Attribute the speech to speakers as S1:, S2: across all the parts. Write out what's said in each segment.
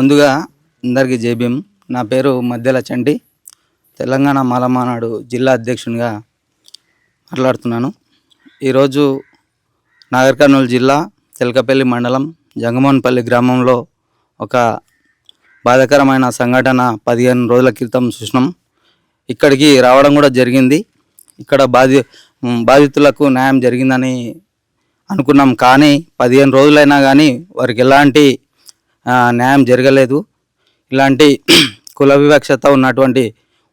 S1: ముందుగా అందరికీ జేబీఎం నా పేరు మధ్యల చండి తెలంగాణ మాలమానాడు జిల్లా అధ్యక్షునిగా మాట్లాడుతున్నాను. ఈరోజు నాగర్ కర్నూలు జిల్లా తెలకపల్లి మండలం జంగమోహన్పల్లి గ్రామంలో ఒక బాధాకరమైన సంఘటన పదిహేను రోజుల క్రితం చూసినాం ఇక్కడికి రావడం కూడా జరిగింది. ఇక్కడ బాధి బాధితులకు న్యాయం జరిగిందని అనుకున్నాం. కానీ పదిహేను రోజులైనా కానీ వారికి ఎలాంటి న్యాయం జరగలేదు. ఇలాంటి కుల వివక్షత ఉన్నటువంటి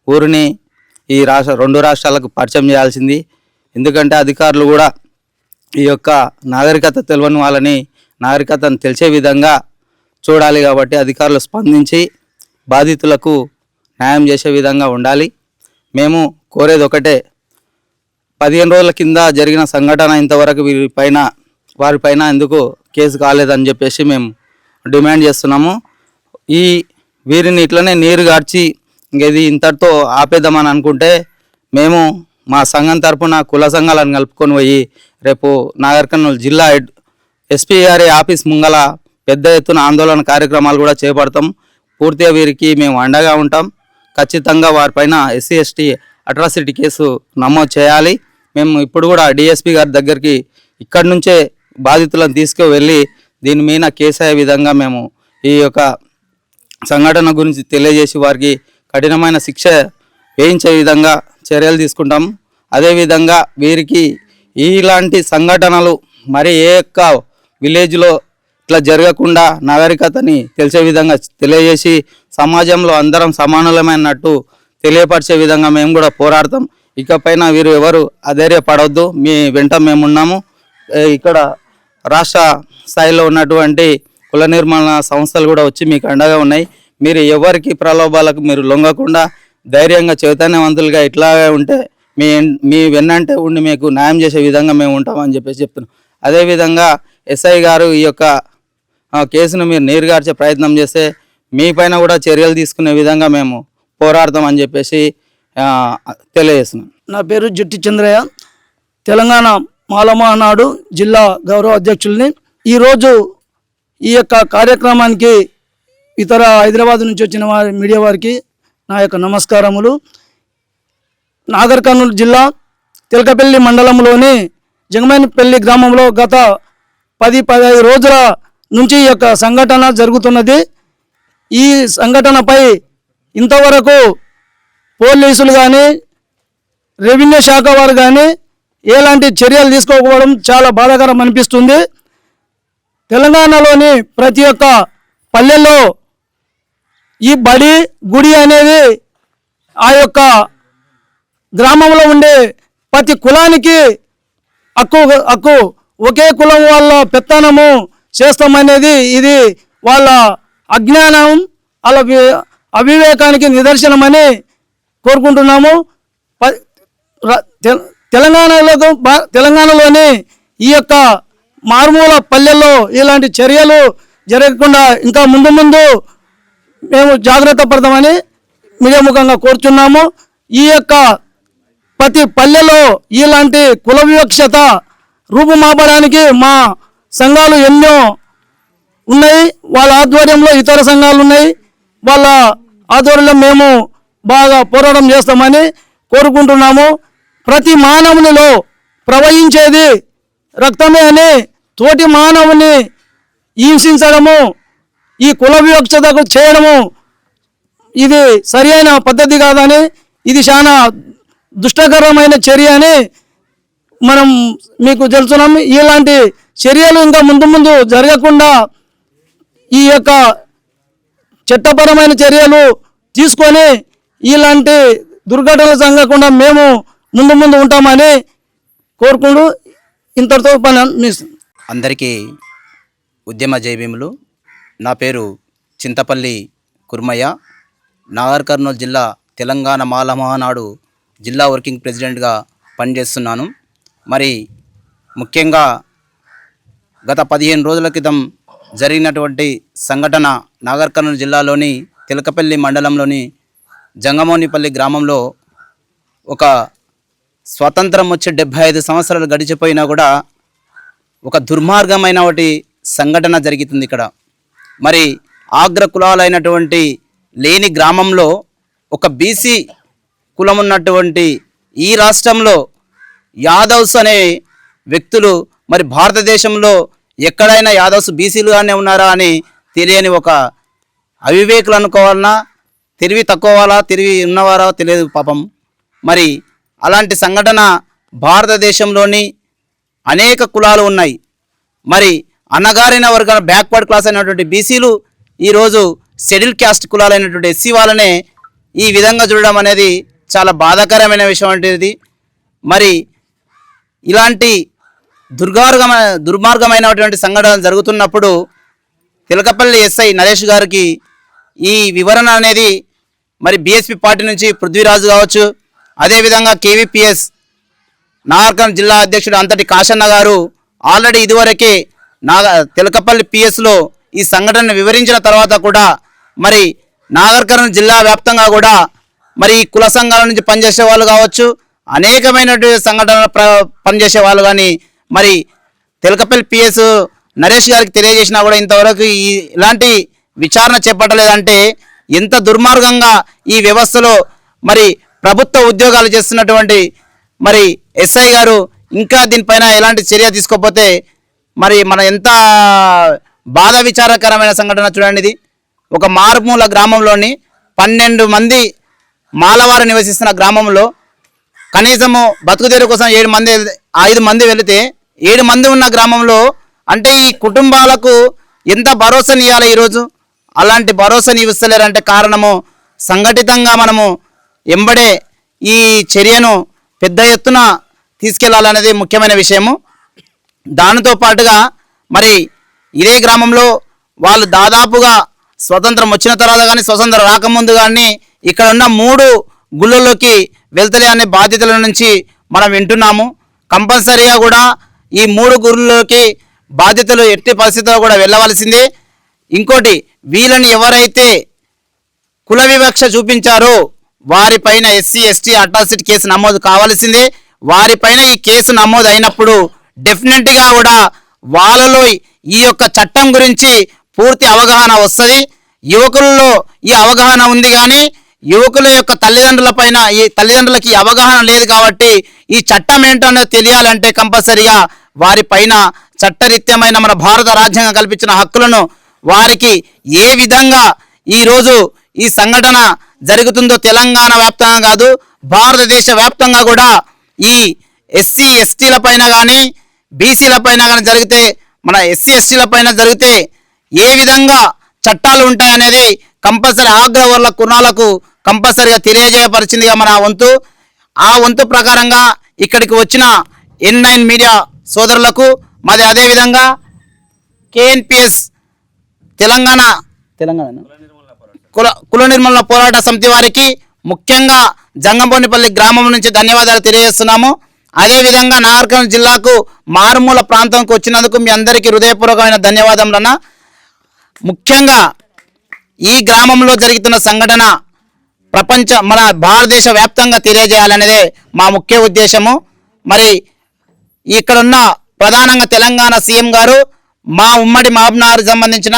S1: ఊరిని ఈ రాష్ట్ర రెండు రాష్ట్రాలకు పరిచయం చేయాల్సింది. ఎందుకంటే అధికారులు కూడా ఈ యొక్క నాగరికత తెలియని వాళ్ళని నాగరికతను తెలిసే విధంగా చూడాలి కాబట్టి అధికారులు స్పందించి బాధితులకు న్యాయం చేసే విధంగా ఉండాలి. మేము కోరేది ఒకటే పదిహేను రోజుల కింద జరిగిన సంఘటన ఇంతవరకు వీరిపైన వారిపైన ఎందుకు కేసు కాలేదని చెప్పేసి మేము డిమాండ్ చేస్తున్నాము. ఈ వీరిని ఇట్లనే నీరు గార్చి ఇంక ఇది ఇంతటితో ఆపేద్దామని అనుకుంటే మేము మా సంఘం తరపున కుల సంఘాలను కలుపుకొని పోయి రేపు నాగర్ కర్నూలు జిల్లా హెడ్ గారి ఆఫీస్ ముంగల పెద్ద ఎత్తున ఆందోళన కార్యక్రమాలు కూడా చేపడతాం. పూర్తిగా వీరికి మేము అండగా ఉంటాం. ఖచ్చితంగా వారిపైన ఎస్సీ ఎస్టీ అట్రాసిటీ కేసు నమోదు చేయాలి. మేము ఇప్పుడు కూడా డిఎస్పీ గారి దగ్గరికి ఇక్కడి నుంచే బాధితులను తీసుకువెళ్ళి దీని మీద కేసు అయ్యే విధంగా మేము ఈ యొక్క సంఘటన గురించి తెలియజేసి వారికి కఠినమైన శిక్ష వేయించే విధంగా చర్యలు తీసుకుంటాం. అదేవిధంగా వీరికి ఇలాంటి సంఘటనలు మరి ఏ యొక్క విలేజ్లో ఇట్లా జరగకుండా నాగరికతని తెలిసే విధంగా తెలియజేసి సమాజంలో అందరం సమానులమైనట్టు తెలియపరిచే విధంగా మేము కూడా పోరాడతాం. ఇకపైన వీరు ఎవరు అధైర్యపడవద్దు మీ వెంట మేమున్నాము. ఇక్కడ రాష్ట్ర స్థాయిలో ఉన్నటువంటి కుల నిర్మాణ సంస్థలు కూడా వచ్చి మీకు అండగా ఉన్నాయి. మీరు ఎవరికి ప్రలోభాలకు మీరు లొంగకుండా ధైర్యంగా చైతన్యవంతులుగా ఇట్లాగే ఉంటే మీ మీ వెన్నంటే ఉండి మీకు న్యాయం చేసే విధంగా మేము ఉంటామని చెప్పేసి చెప్తున్నాం. అదేవిధంగా ఎస్ఐ గారు ఈ యొక్క కేసును మీరు నీరుగార్చే ప్రయత్నం చేస్తే మీ పైన కూడా చర్యలు తీసుకునే విధంగా మేము పోరాడతామని చెప్పేసి తెలియజేస్తున్నాం.
S2: నా పేరు జట్టి చంద్రయ్య. తెలంగాణ మాలమహనాడు జిల్లా గౌరవ అధ్యక్షుల్ని ఈరోజు ఈ యొక్క కార్యక్రమానికి ఇతర హైదరాబాద్ నుంచి వచ్చిన వారి మీడియా వారికి నా యొక్క నమస్కారములు. నాగర్ కర్నూలు జిల్లా తిలకపల్లి మండలంలోని జంగమేనపల్లి గ్రామంలో గత పది పదహైదు రోజుల నుంచి ఈ యొక్క సంఘటన జరుగుతున్నది. ఈ సంఘటనపై ఇంతవరకు పోలీసులు కానీ రెవెన్యూ శాఖ వారు కానీ ఎలాంటి చర్యలు తీసుకోకపోవడం చాలా బాధాకరం అనిపిస్తుంది. తెలంగాణలోని ప్రతి ఒక్క పల్లెల్లో ఈ బడి గుడి అనేది ఆ యొక్క గ్రామంలో ఉండే ప్రతి కులానికి హక్కు హక్కు. ఒకే కులం వాళ్ళ పెత్తనము చేస్తామనేది ఇది వాళ్ళ అజ్ఞానం వాళ్ళ అవివేకానికి నిదర్శనమని కోరుకుంటున్నాము. ప- తె- తెలంగాణలో బా- తెలంగాణలోని ఈ యొక్క మారుమూల పల్లెల్లో ఇలాంటి చర్యలు జరగకుండా ఇంకా ముందు ముందు మేము జాగ్రత్త పడతామని మీడియా ముఖంగా కోరుచున్నాము. ఈ యొక్క ప్రతి పల్లెలో ఇలాంటి కుల వివక్షత రూపుమాపడానికి మా సంఘాలు ఎన్నో ఉన్నాయి. వాళ్ళ ఆధ్వర్యంలో ఇతర సంఘాలు ఉన్నాయి. వాళ్ళ ఆధ్వర్యంలో మేము బాగా పోరాటం చేస్తామని కోరుకుంటున్నాము. ప్రతి మానవునిలో ప్రవహించేది రక్తమే అని తోటి మానవుని హింసించడము ఈ కుల వివక్షతకు చేయడము ఇది సరి అయిన పద్ధతి కాదని ఇది చాలా దుష్టకరమైన చర్య అని మనం మీకు తెలుసున్నాం. ఇలాంటి చర్యలు ఇంకా ముందు ముందు జరగకుండా ఈ యొక్క చట్టపరమైన చర్యలు తీసుకొని ఇలాంటి దుర్ఘటనలు జరగకుండా మేము ముందు ముందు ఉంటామని కోరుకుంటూ ఇంతటితో పని
S3: అందరికీ ఉద్యమ జైభీములు నా పేరు చింతపల్లి కుర్మయ్య. నాగర్ కర్నూలు జిల్లా తెలంగాణ మాల మహానాడు జిల్లా వర్కింగ్ ప్రెసిడెంట్గా పనిచేస్తున్నాను. మరి ముఖ్యంగా గత పదిహేను రోజుల క్రితం జరిగినటువంటి సంఘటన నాగర్ కర్నూలు జిల్లాలోని తిలకపల్లి మండలంలోని జంగమోనిపల్లి గ్రామంలో ఒక స్వతంత్రం వచ్చి డెబ్భై ఐదు సంవత్సరాలు గడిచిపోయినా కూడా ఒక దుర్మార్గమైన ఒకటి సంఘటన జరుగుతుంది ఇక్కడ. మరి ఆగ్ర కులాలైనటువంటి లేని గ్రామంలో ఒక బీసీ కులం ఉన్నటువంటి ఈ రాష్ట్రంలో యాదవ్స్ అనే వ్యక్తులు మరి భారతదేశంలో ఎక్కడైనా యాదవ్స్ బీసీలుగానే ఉన్నారా అని తెలియని ఒక అవివేకులు అనుకోవాలన్నా తెలివి తక్కువ వాళ్ళ తెలివి ఉన్నవారా తెలియదు పాపం. మరి అలాంటి సంఘటన భారతదేశంలోని అనేక కులాలు ఉన్నాయి. మరి అన్నగారిన వర్గ బ్యాక్వర్డ్ క్లాస్ అయినటువంటి బీసీలు ఈరోజు షెడ్యూల్ క్యాస్ట్ కులాలైనటువంటి ఎస్సీ వాళ్ళనే ఈ విధంగా చూడడం అనేది చాలా బాధాకరమైన విషయం అంటే మరి ఇలాంటి దుర్గార్గమ దుర్మార్గమైనటువంటి సంఘటనలు జరుగుతున్నప్పుడు తిలకపల్లి ఎస్ఐ నరేష్ గారికి ఈ వివరణ అనేది మరి బీఎస్పీ పార్టీ నుంచి పృథ్వీరాజు కావచ్చు అదేవిధంగా కేవీపీఎస్ నాగర్కర్నూలు జిల్లా అధ్యక్షుడు అంతటి కాశన్న గారు ఆల్రెడీ ఇదివరకే నాగ తెలకపల్లి పిఎస్లో ఈ సంఘటనను వివరించిన తర్వాత కూడా మరి నాగర్కర్ణ జిల్లా వ్యాప్తంగా కూడా మరి ఈ కుల సంఘాల నుంచి పనిచేసే వాళ్ళు కావచ్చు అనేకమైనటువంటి సంఘటనలు పనిచేసే వాళ్ళు కానీ మరి తెలకపల్లి పిఎస్ నరేష్ గారికి తెలియజేసినా కూడా ఇంతవరకు ఈ ఇలాంటి విచారణ చేపట్టలేదంటే ఎంత దుర్మార్గంగా ఈ వ్యవస్థలో మరి ప్రభుత్వ ఉద్యోగాలు చేస్తున్నటువంటి మరి ఎస్ఐ గారు ఇంకా దీనిపైన ఎలాంటి చర్య తీసుకోకపోతే మరి మన ఎంత బాధ విచారకరమైన సంఘటన చూడండి ఇది. ఒక మారుమూల గ్రామంలోని పన్నెండు మంది మాలవారు నివసిస్తున్న గ్రామంలో కనీసము బతుకుదేరు కోసం ఏడు మంది ఐదు మంది వెళితే ఏడు మంది ఉన్న గ్రామంలో అంటే ఈ కుటుంబాలకు ఎంత భరోసానివ్వాలి ఈరోజు? అలాంటి భరోసాని ఇవ్వలేరంటే కారణము సంఘటితంగా మనము ఎంబడే ఈ చర్యను పెద్ద ఎత్తున తీసుకెళ్ళాలనేది ముఖ్యమైన విషయము. దానితో పాటుగా మరి ఇదే గ్రామంలో వాళ్ళు దాదాపుగా స్వతంత్రం వచ్చిన తర్వాత కానీ స్వతంత్రం రాకముందు కానీ ఇక్కడ ఉన్న మూడు గుళ్ళలోకి వెళ్తలే అనే బాధ్యతల నుంచి మనం వింటున్నాము. కంపల్సరీగా కూడా ఈ మూడు గుళ్ళలోకి బాధ్యతలు ఎట్టి పరిస్థితుల్లో కూడా వెళ్ళవలసిందే. ఇంకోటి వీళ్ళని ఎవరైతే కుల వివక్ష చూపించారో వారిపైన ఎస్సీ ఎస్టీ అట్రాసిటీ కేసు నమోదు కావాల్సిందే. వారిపైన ఈ కేసు నమోదు అయినప్పుడు డెఫినెట్గా కూడా వాళ్ళలో ఈ యొక్క చట్టం గురించి పూర్తి అవగాహన వస్తుంది. యువకులలో ఈ అవగాహన ఉంది కానీ యువకుల యొక్క తల్లిదండ్రుల పైన ఈ తల్లిదండ్రులకి అవగాహన లేదు కాబట్టి ఈ చట్టం ఏంటనేది తెలియాలంటే కంపల్సరిగా వారి పైన చట్టరీత్యమైన మన భారత రాజ్యాంగం కల్పించిన హక్కులను వారికి ఏ విధంగా ఈరోజు ఈ సంఘటన జరుగుతుందో తెలంగాణ వ్యాప్తంగా కాదు భారతదేశ వ్యాప్తంగా కూడా ఈ ఎస్సీ ఎస్టీల పైన కానీ బీసీల పైన కానీ జరిగితే మన ఎస్సీ ఎస్టీల పైన జరిగితే ఏ విధంగా చట్టాలు ఉంటాయనేది కంపల్సరీ ఆగ్రవర్ల కుణాలకు కంపల్సరీగా తెలియజేయపరిచిందిగా మన వంతు. ఆ వంతు ప్రకారంగా ఇక్కడికి వచ్చిన ఎన్ నైన్ మీడియా సోదరులకు మాది అదేవిధంగా కేఎన్పిఎస్ తెలంగాణ తెలంగాణ. కుల కుల నిర్మూలన పోరాట సమితి వారికి ముఖ్యంగా జంగంబోనిపల్లి గ్రామం నుంచి ధన్యవాదాలు తెలియజేస్తున్నాము. అదేవిధంగా నాగర్కర్నూలు జిల్లాకు మారుమూల ప్రాంతంకు వచ్చినందుకు మీ అందరికీ హృదయపూర్వకమైన ధన్యవాదములన్న. ముఖ్యంగా ఈ గ్రామంలో జరుగుతున్న సంఘటన ప్రపంచ మన భారతదేశ వ్యాప్తంగా తెలియజేయాలనేదే మా ముఖ్య ఉద్దేశము. మరి ఇక్కడున్న ప్రధానంగా తెలంగాణ సీఎం గారు మా ఉమ్మడి మహబూబ్నగర్ సంబంధించిన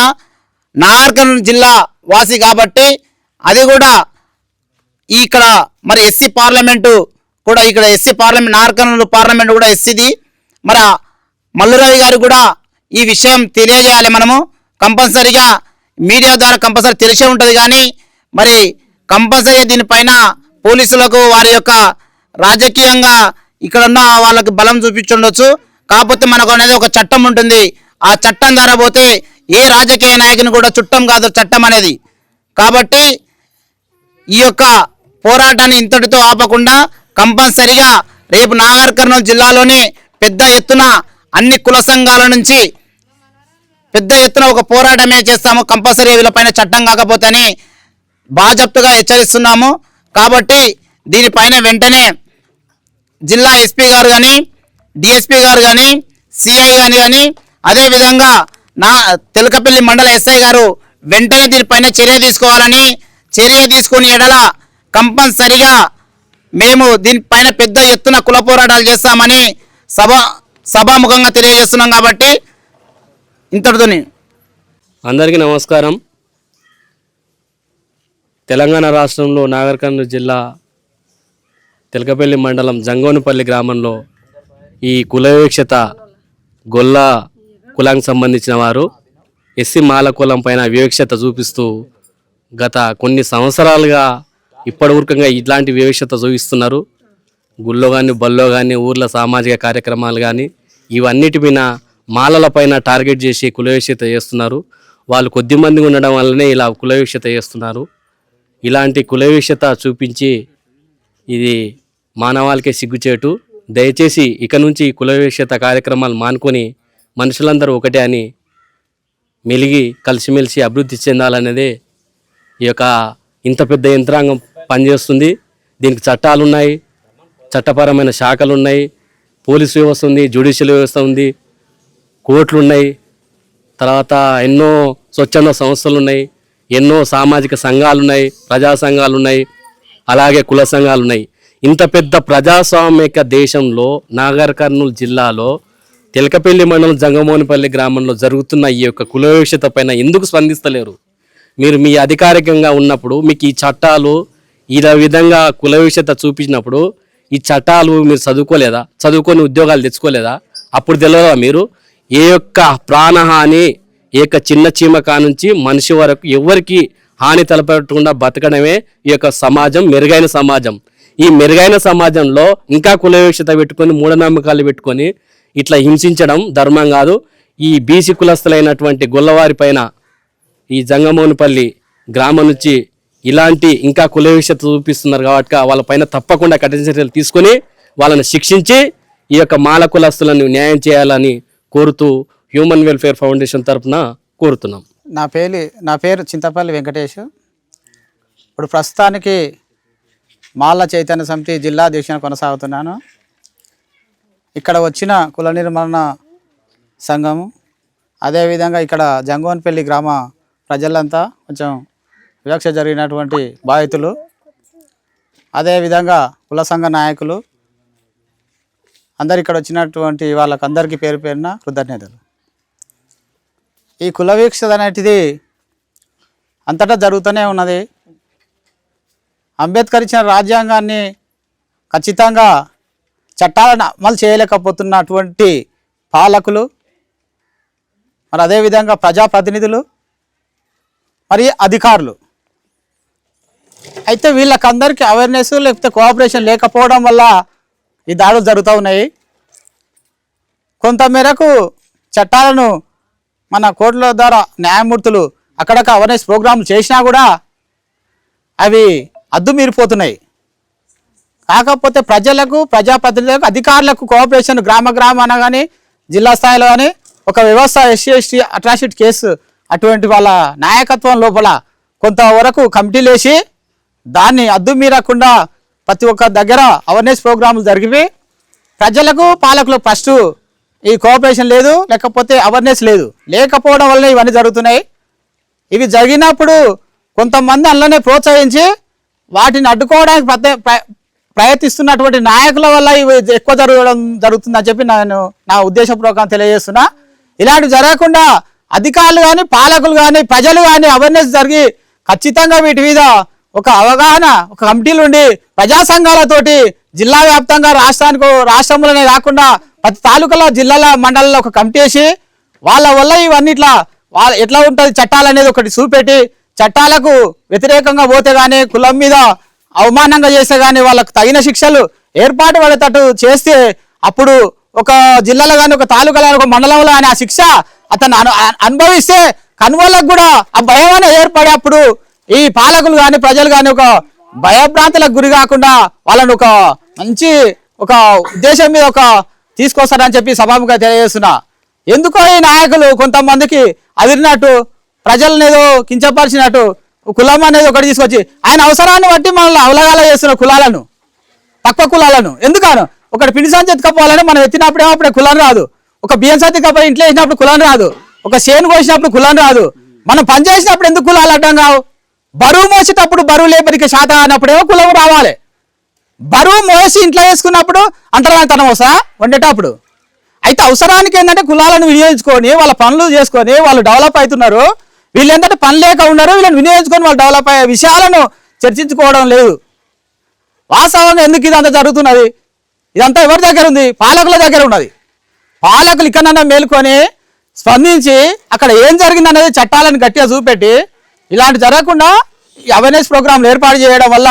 S3: నాగర్కర్నూలు జిల్లా వాసి కాబట్టి అది కూడా ఇక్కడ మరి ఎస్సీ పార్లమెంటు కూడా ఇక్కడ ఎస్సీ పార్లమెంట్ నాగర్కర్నూలు పార్లమెంట్ కూడా ఎస్సీది. మరి మల్లురావి మల్లురవి గారు కూడా ఈ విషయం తెలియజేయాలి మనము. కంపల్సరీగా మీడియా ద్వారా కంపల్సరీ తెలిసే ఉంటుంది కానీ మరి కంపల్సరీ దీనిపైన పోలీసులకు వారి యొక్క రాజకీయంగా ఇక్కడ ఉన్న వాళ్ళకి బలం చూపించుండొచ్చు. కాకపోతే మనకు అనేది ఒక చట్టం ఉంటుంది. ఆ చట్టం ద్వారా పోతే ఏ రాజకీయ నాయకుని కూడా చుట్టం కాదు చట్టం అనేది. కాబట్టి ఈ యొక్క పోరాటాన్ని ఇంతటితో ఆపకుండా కంపల్సరిగా రేపు నాగర్ కర్నూలు జిల్లాలోనే పెద్ద ఎత్తున అన్ని కుల సంఘాల నుంచి పెద్ద ఎత్తున ఒక పోరాటమే చేస్తాము. కంపల్సరీ వీళ్ళపైన చట్టం కాకపోతే అని బాజప్తుగా హెచ్చరిస్తున్నాము. కాబట్టి దీనిపైన వెంటనే జిల్లా ఎస్పీ గారు కానీ డిఎస్పీ గారు కానీ సిఐ గారు కానీ అదేవిధంగా నా తెలకపల్లి మండల ఎస్ఐ గారు వెంటనే దీనిపైన చర్య తీసుకోవాలని చర్య తీసుకుని ఎడల కంపల్సరిగా మేము దీనిపైన పెద్ద ఎత్తున కుల పోరాటాలు చేస్తామని సభ సభాముఖంగా తెలియజేస్తున్నాం కాబట్టి ఇంతటితోని.
S4: అందరికీ నమస్కారం. తెలంగాణ రాష్ట్రంలో నాగర్ కర్నూలు జిల్లా తెలకపల్లి మండలం జంగోనపల్లి గ్రామంలో ఈ కుల వివక్షత గొల్ల కులానికి సంబంధించిన వారు ఎస్సీ మాల కులం పైన వివక్షత చూపిస్తూ గత కొన్ని సంవత్సరాలుగా ఇప్పటివరకంగా ఇట్లాంటి వివక్షత చూపిస్తున్నారు. గుళ్ళో కానీ బల్లో కానీ ఊర్ల సామాజిక కార్యక్రమాలు కానీ ఇవన్నిటి మీద మాలల పైన టార్గెట్ చేసి కులవిక్షత చేస్తున్నారు. వాళ్ళు కొద్ది మంది ఉండడం వల్లనే ఇలా కులవిక్షత చేస్తున్నారు. ఇలాంటి కులవిక్షత చూపించి ఇది మానవాళికే సిగ్గుచేటు. దయచేసి ఇక నుంచి కులవిక్షత కులవివక్షత కార్యక్రమాలు మానుకొని మనుషులందరూ ఒకటే అని మెలిగి కలిసిమెలిసి అభివృద్ధి చెందాలనేదే ఈ యొక్క ఇంత పెద్ద యంత్రాంగం పనిచేస్తుంది. దీనికి చట్టాలు ఉన్నాయి చట్టపరమైన శాఖలు ఉన్నాయి పోలీస్ వ్యవస్థ ఉంది జ్యుడిషియల్ వ్యవస్థ ఉంది కోర్టులు ఉన్నాయి తర్వాత ఎన్నో స్వచ్ఛంద సంస్థలు ఉన్నాయి ఎన్నో సామాజిక సంఘాలు ఉన్నాయి ప్రజా సంఘాలు ఉన్నాయి అలాగే కుల సంఘాలు ఉన్నాయి ఇంత పెద్ద ప్రజాస్వామిక దేశంలో నాగర్ కర్నూలు జిల్లాలో తెలకపల్లి మండలం జంగమోనిపల్లి గ్రామంలో జరుగుతున్న ఈ యొక్క కుల పైన ఎందుకు స్పందిస్తలేరు? మీరు మీ అధికారికంగా ఉన్నప్పుడు మీకు ఈ చట్టాలు ఇలా విధంగా కుల చూపించినప్పుడు ఈ చట్టాలు మీరు చదువుకోలేదా? చదువుకొని ఉద్యోగాలు తెచ్చుకోలేదా? అప్పుడు తెలియదా మీరు? ఏ యొక్క ప్రాణహాని ఏ యొక్క చిన్న చీమ కానుంచి మనిషి వరకు ఎవరికి హాని తలపెట్టకుండా బతకడమే ఈ యొక్క సమాజం మెరుగైన సమాజం. ఈ మెరుగైన సమాజంలో ఇంకా కుల పెట్టుకొని మూఢనమ్మకాలు పెట్టుకొని ఇట్లా హింసించడం ధర్మం కాదు. ఈ బీసీ కులస్తులైనటువంటి గొల్లవారి పైన ఈ జంగమోనిపల్లి గ్రామం నుంచి ఇలాంటి ఇంకా కుల చూపిస్తున్నారు కాబట్టి వాళ్ళ పైన తప్పకుండా కఠిన చర్యలు తీసుకొని వాళ్ళని శిక్షించి ఈ యొక్క మాల కులస్తులను న్యాయం చేయాలని కోరుతూ హ్యూమన్ వెల్ఫేర్ ఫౌండేషన్ తరపున కోరుతున్నాం.
S5: నా పేరు నా పేరు చింతపల్లి వెంకటేష్. ఇప్పుడు ప్రస్తుతానికి మాల చైతన్య సమితి జిల్లా అధ్యక్షుని కొనసాగుతున్నాను. ఇక్కడ వచ్చిన కుల నిర్మాణ సంఘము అదేవిధంగా ఇక్కడ జంగోన్పల్లి గ్రామ ప్రజలంతా కొంచెం వివక్ష జరిగినటువంటి బాధితులు. అదేవిధంగా కుల సంఘ నాయకులు అందరు ఇక్కడ వచ్చినటువంటి వాళ్ళకందరికీ పేరు పేరున కృతజ్ఞతలు. ఈ కుల వీక్షత అనేటిది అంతటా జరుగుతూనే ఉన్నది. అంబేద్కర్ ఇచ్చిన రాజ్యాంగాన్ని ఖచ్చితంగా చట్టాలను అమలు చేయలేకపోతున్నటువంటి పాలకులు మరి అదేవిధంగా ప్రజాప్రతినిధులు మరి అధికారులు. అయితే వీళ్ళకందరికీ అవేర్నెస్ లేకపోతే కోఆపరేషన్ లేకపోవడం వల్ల ఈ దాడులు జరుగుతూ ఉన్నాయి. కొంత మేరకు చట్టాలను మన కోర్టుల ద్వారా న్యాయమూర్తులు అక్కడక్కడ అవేర్నెస్ ప్రోగ్రాంలు చేసినా కూడా అవి అద్దు మీరిపోతున్నాయి కాకపోతే ప్రజలకు ప్రజాప్రతినిధులకు అధికారులకు కోఆపరేషన్ గ్రామ గ్రామాన కానీ జిల్లా స్థాయిలో కానీ ఒక వ్యవస్థ ఎస్సీ ఎస్టీ అట్రాసిటీ కేసు అటువంటి వాళ్ళ నాయకత్వం లోపల కొంతవరకు కమిటీలు వేసి దాన్ని అద్దుమీరకుండా ప్రతి ఒక్క దగ్గర అవేర్నెస్ ప్రోగ్రాములు జరిగివి ప్రజలకు పాలకులకు ఫస్ట్ ఈ కోఆపరేషన్ లేదు లేకపోతే అవేర్నెస్ లేదు. లేకపోవడం వల్ల ఇవన్నీ జరుగుతున్నాయి. ఇవి జరిగినప్పుడు కొంతమంది అందులోనే ప్రోత్సహించి వాటిని అడ్డుకోవడానికి ప్రయత్నిస్తున్నటువంటి నాయకుల వల్ల ఇవి ఎక్కువ జరగడం జరుగుతుందని చెప్పి నేను నా ఉద్దేశపూర్వకంగా తెలియజేస్తున్నా. ఇలాంటివి జరగకుండా అధికారులు కానీ పాలకులు కానీ ప్రజలు కానీ అవేర్నెస్ జరిగి ఖచ్చితంగా వీటి మీద ఒక అవగాహన ఒక కమిటీలు ఉండి ప్రజా సంఘాలతోటి జిల్లా వ్యాప్తంగా రాష్ట్రానికి రాష్ట్రంలోనే కాకుండా ప్రతి తాలూకాలో జిల్లాల మండలంలో ఒక కమిటీ వేసి వాళ్ళ వల్ల ఇవన్నీ ఇట్లా వాళ్ళ ఎట్లా ఉంటుంది చట్టాలు అనేది ఒకటి చూపెట్టి చట్టాలకు వ్యతిరేకంగా పోతే కానీ కులం మీద అవమానంగా చేస్తే కానీ వాళ్ళకు తగిన శిక్షలు ఏర్పాటు పడేటట్టు చేస్తే అప్పుడు ఒక జిల్లాలో కానీ ఒక తాలూకాలో ఒక మండలంలో కానీ ఆ శిక్ష అతను అను అనుభవిస్తే కనుగోళ్ళకు కూడా ఆ భయం అనేది ఏర్పడే అప్పుడు ఈ పాలకులు కానీ ప్రజలు కానీ ఒక భయభ్రాంతులకు గురి కాకుండా వాళ్ళని ఒక మంచి ఒక ఉద్దేశం మీద ఒక తీసుకొస్తారని చెప్పి సభాముగా తెలియజేస్తున్నా. ఎందుకో ఈ నాయకులు కొంతమందికి అదిరినట్టు ప్రజలనేదో కించపరిచినట్టు కులం అనేది ఒకటి తీసుకొచ్చి ఆయన అవసరాన్ని బట్టి మనల్ని అవలగాల చేస్తున్న కులాలను తక్కువ కులాలను. ఎందుకను ఒకటి పిండి సంచి ఎత్తుకపోవాలని మనం ఎత్తినప్పుడేమో అప్పుడే కులం రాదు. ఒక బియ్యం సంచి కప్ప ఇంట్లో వేసినప్పుడు కులం రాదు. ఒక చేను కోసినప్పుడు కులం రాదు. మనం పని చేసినప్పుడు ఎందుకు కులాలు అడ్డం కావు? బరువు మోసేటప్పుడు బరువు లేబరికి శాత అన్నప్పుడేమో కులం రావాలి. బరువు మోసి ఇంట్లో వేసుకున్నప్పుడు అంటరానితనం వస్తా వండేటప్పుడు. అయితే అవసరానికి ఏంటంటే కులాలను వినియోగించుకొని వాళ్ళ పనులు చేసుకొని వాళ్ళు డెవలప్ అవుతున్నారు. వీళ్ళు పని లేక ఉన్నారు వీళ్ళని వినియోగించుకొని వాళ్ళు డెవలప్ అయ్యే విషయాలను చర్చించుకోవడం లేదు. వాస్తవంగా ఎందుకు ఇదంతా జరుగుతున్నది? ఇదంతా ఎవరి దగ్గర ఉంది? పాలకుల దగ్గర ఉన్నది. పాలకులు ఇక్కడన్నా మేలుకొని స్పందించి అక్కడ ఏం జరిగింది అనేది చట్టాలను గట్టిగా చూపెట్టి ఇలాంటి జరగకుండా ఈ అవేర్నెస్ ప్రోగ్రాంలు ఏర్పాటు చేయడం వల్ల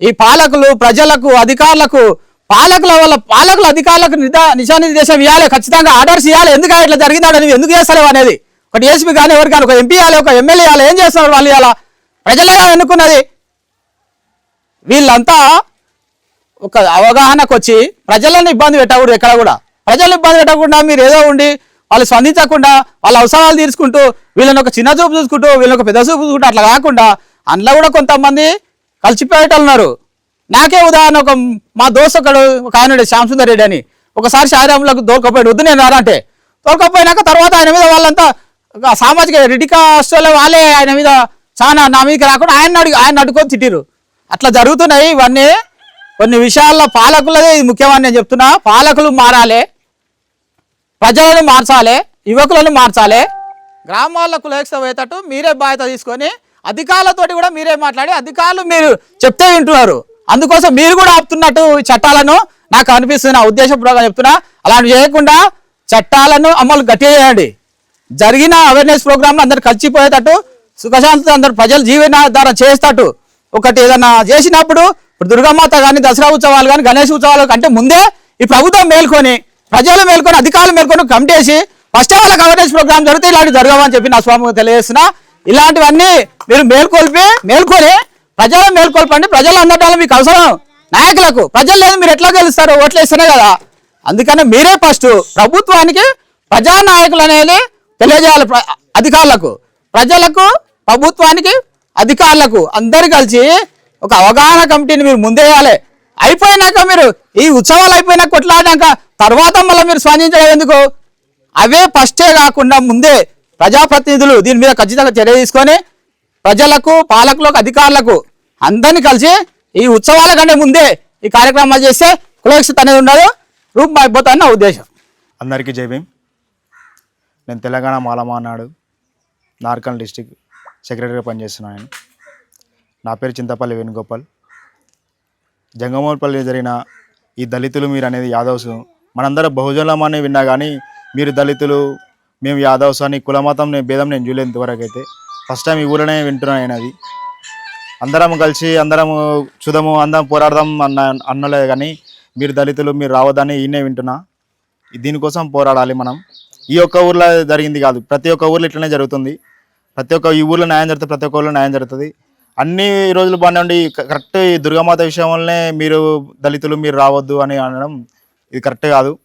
S5: ఈ పాలకులు ప్రజలకు అధికారులకు పాలకుల వల్ల పాలకుల అధికారులకు నిదా నిశానిర్దేశం ఇవ్వాలి ఖచ్చితంగా ఆర్డర్స్ ఇవ్వాలి ఎందుకు ఇట్లా జరిగిందని ఎందుకు చేస్తలేవు అనేది ఒక డిఎస్పీ కానీ ఎవరు కానీ ఒక ఎంపీ ఇవ్వాలి ఒక ఎమ్మెల్యే ఇవ్వాలి ఏం చేస్తున్నారు వాళ్ళు ఇలా ప్రజలుగా ఎన్నుకున్నది? వీళ్ళంతా ఒక అవగాహనకు వచ్చి ప్రజలను ఇబ్బంది పెట్టకూడదు ఎక్కడ కూడా. ప్రజలను ఇబ్బంది పెట్టకుండా మీరు ఏదో ఉండి వాళ్ళు స్పందించకుండా వాళ్ళ అవసరాలు తీర్చుకుంటూ వీళ్ళని ఒక చిన్న చూపు చూసుకుంటూ వీళ్ళని ఒక పెద్ద చూపు చూసుకుంటూ అట్లా కాకుండా అందులో కూడా కొంతమంది కలిసిపోయేటోళ్ళు ఉన్నారు. నాకే ఉదాహరణ ఒక మా దోస్త్ ఒకడు ఒక ఆయన శ్యామసుందర్ రెడ్డి అని. ఒకసారి శారీరంలోకి దోల్కపోయాడు వద్దు నేను రానంటే. తోలుకపోయినాక తర్వాత ఆయన మీద వాళ్ళంతా సామాజిక రెడ్డి కాస్టోలో వాళ్ళే ఆయన మీద చాలా నా మీదకి రాకుండా ఆయన అడుగు ఆయన అడ్డుకొని తిట్టిరు అట్లా జరుగుతున్నాయి ఇవన్నీ. కొన్ని విషయాల్లో పాలకులదే ఇది ముఖ్యమని నేను చెప్తున్నా. పాలకులు మారాలి. ప్రజలను మార్చాలి. యువకులను మార్చాలి. గ్రామాల్లో కులక్షపోయేటట్టు మీరే బాధ్యత తీసుకొని అధికారులతోటి కూడా మీరే మాట్లాడి అధికారులు మీరు చెప్తే వింటున్నారు. అందుకోసం మీరు కూడా ఆపుతున్నట్టు ఈ చట్టాలను నాకు అనిపిస్తుంది నా ఉద్దేశపూర్వకంగా చెప్తున్నా. అలాంటి చేయకుండా చట్టాలను అమలు గట్టిగా చేయండి. జరిగిన అవేర్నెస్ ప్రోగ్రాంలు అందరు కలిసిపోయేటట్టు సుఖశాంతి అందరు ప్రజలు జీవనాధారం చేసేటట్టు ఒకటి ఏదన్నా చేసినప్పుడు ఇప్పుడు దుర్గామాత కానీ దసరా ఉత్సవాలు కానీ గణేష్ ఉత్సవాలు కంటే ముందే ఈ ప్రభుత్వం మేల్కొని ప్రజలు మేల్కొని అధికారులు మేల్కొని కమిటేసి ఫస్ట్ వాళ్ళకి అవేర్నెస్ ప్రోగ్రామ్ జరిగితే ఇలాంటి జరగవని చెప్పి నా స్వామి తెలియజేస్తున్నా. ఇలాంటివన్నీ మీరు మేల్కొల్పి మేల్కొని ప్రజలు మేల్కొల్పండి. ప్రజలు అందటాలు మీకు అవసరం. నాయకులకు ప్రజలు లేదు మీరు ఎట్లా గెలుస్తారు ఓట్లు ఇస్తేనే కదా. అందుకని మీరే ఫస్ట్ ప్రభుత్వానికి ప్రజానాయకులు అనేది తెలియజేయాలి ప్ర- అధికారులకు. ప్రజలకు ప్రభుత్వానికి అధికారులకు అందరు కలిసి ఒక అవగాహన కమిటీని మీరు ముందేయాలి. అయిపోయినాక మీరు ఈ ఉత్సవాలు అయిపోయినాక కొట్లాడినాక తర్వాత మళ్ళీ మీరు స్పందించడం ఎందుకు? అవే ఫస్టే కాకుండా ముందే ప్రజాప్రతినిధులు దీని మీద ఖచ్చితంగా చర్య తీసుకొని ప్రజలకు పాలకులకు అధికారులకు అందరినీ కలిసి ఈ ఉత్సవాల కంటే ముందే ఈ కార్యక్రమాలు చేస్తే కులక్షిత అనేది ఉండదు. రూపం అయిపోతుందని నా ఉద్దేశం.
S6: అందరికీ జై భీమ్. నేను తెలంగాణ మాలమానాడు నార్కల్ డిస్టిక్ సెక్రటరీగా పనిచేస్తున్నాను నేను. నా పేరు చింతపల్లి వేణుగోపాల్. జంగమోపల్లి జరిగిన ఈ దళితులు మీరు అనేది యాదవ్స్. మనందరం బహుజనం అని విన్నా కానీ మీరు దళితులు మేము యాదవ్స్ అని కులమతం నేను భేదం నేను చూడలేదు ఇంతవరకు అయితే. ఫస్ట్ టైం ఈ ఊరిలోనే వింటున్నాను నేను అది. అందరం కలిసి అందరం చూదము అందరం పోరాడదాం అన్న అన్నలే కానీ మీరు దళితులు మీరు రావద్దని ఈయనే వింటున్నా. దీనికోసం పోరాడాలి మనం. ఈ ఒక్క ఊర్లో జరిగింది కాదు. ప్రతి ఒక్క ఊర్లో ఇట్లనే జరుగుతుంది. ప్రతి ఒక్క ఈ ఊర్లో న్యాయం జరుగుతుంది ప్రతి ఒక్క ఊర్లో న్యాయం జరుగుతుంది. అన్ని రోజులు బాగానే ఉండి క- కరెక్ట్ ఈ దుర్గామాత విషయం వల్లనే మీరు దళితులు మీరు రావద్దు అని అనడం ఇది కరెక్ట్ కాదు.